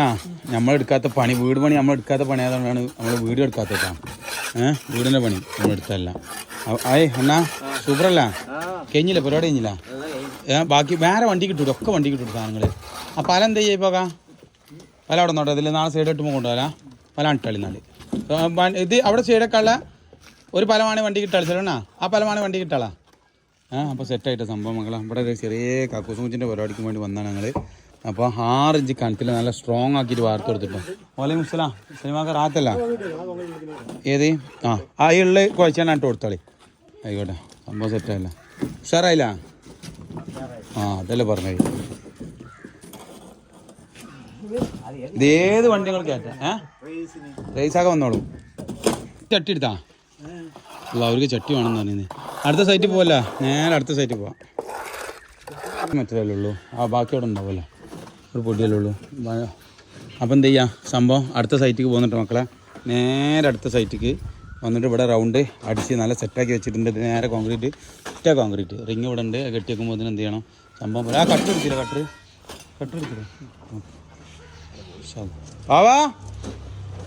ആ നമ്മൾ എടുക്കാത്ത പണി വീട് പണി നമ്മൾ എടുക്കാത്ത പണി ആയതുകൊണ്ടാണ് നമ്മൾ വീട് എടുക്കാത്ത ഏഹ് വീടിന്റെ പണി നമ്മൾ എടുത്തല്ല ആയ് എന്നാ സൂപ്പറല്ല? കഴിഞ്ഞില്ല? പരിപാടി കഴിഞ്ഞില്ല? ഏഹ് ബാക്കി വേറെ വണ്ടി കിട്ടൂ ഒക്കെ വണ്ടി കിട്ടും സാധനങ്ങൾ ആ പല എന്താ ചെയ്യാ പോകാം പല അവിടെ നോട്ടെ അതിൽ നാളെ സൈഡ് കിട്ടുമ്പോൾ കൊണ്ടുപോകാല? പല ഇട്ടാളി നാല്. ഇത് അവിടെ സൈഡൊക്കെ ഉള്ള ഒരു പലമാണ് വണ്ടി കിട്ടാളി ചെല്ലണ ആ പലമാണ് വണ്ടി കിട്ടാളാ? ആ അപ്പോൾ സെറ്റായിട്ട് സംഭവം മക്കളെ. ഇവിടെ ചെറിയ കക്കൂസ് കക്കൂസുമുച്ചിന്റെ പരിപാടിക്ക് വേണ്ടി വന്നാണ് ഞങ്ങൾ അപ്പോൾ ആറ് ഇഞ്ച് കണത്തിൽ നല്ല സ്ട്രോങ് ആക്കിയിട്ട് വാർത്ത കൊടുത്തിട്ടോ ഓലെ മുസ്ലാ സിനിമാക്ക് റാത്തല്ല. ഏത്? ആ ആ ഉള്ള കുഴച്ചാണ് ഇട്ട് കൊടുത്തോളി. ആയിക്കോട്ടെ സംഭവം സെറ്റായില്ല ഉഷാറായില്ല? ആ അതല്ലേ പറഞ്ഞത്. ഇത് ഏത് വണ്ടി നിങ്ങൾ കയറ്റാം ഏ? വന്നോളൂ. ചട്ടി എടുത്താ? അല്ല അവർക്ക് ചട്ടി വേണം തന്നെ അടുത്ത സൈറ്റിൽ പോവല്ല? നേരെ അടുത്ത സൈറ്റിൽ പോവാം. മറ്റേ ഉള്ളൂ. ആ ബാക്കി അവിടെ ഉണ്ടാവുമല്ലോ ഒരു പൊടിയല്ലേ ഉള്ളൂ. അപ്പം എന്ത് ചെയ്യാം? സംഭവം അടുത്ത സൈറ്റിക്ക് പോകുന്നുണ്ട് മക്കളെ നേരെ അടുത്ത സൈറ്റിക്ക് വന്നിട്ട് ഇവിടെ റൗണ്ട് അടിച്ച് നല്ല സെറ്റാക്കി വെച്ചിട്ടുണ്ട്. നേരെ കോൺക്രീറ്റ് ഒറ്റ കോൺക്രീറ്റ് റിങ് ഇവിടെ ഉണ്ട്. കെട്ടി വെക്കുമ്പോൾ എന്ത് ചെയ്യണം? സംഭവം. ആ കട്ട് എടുത്തില്ല കട്ടർ കട്ടർ എടുത്തില്ല? ബാവാ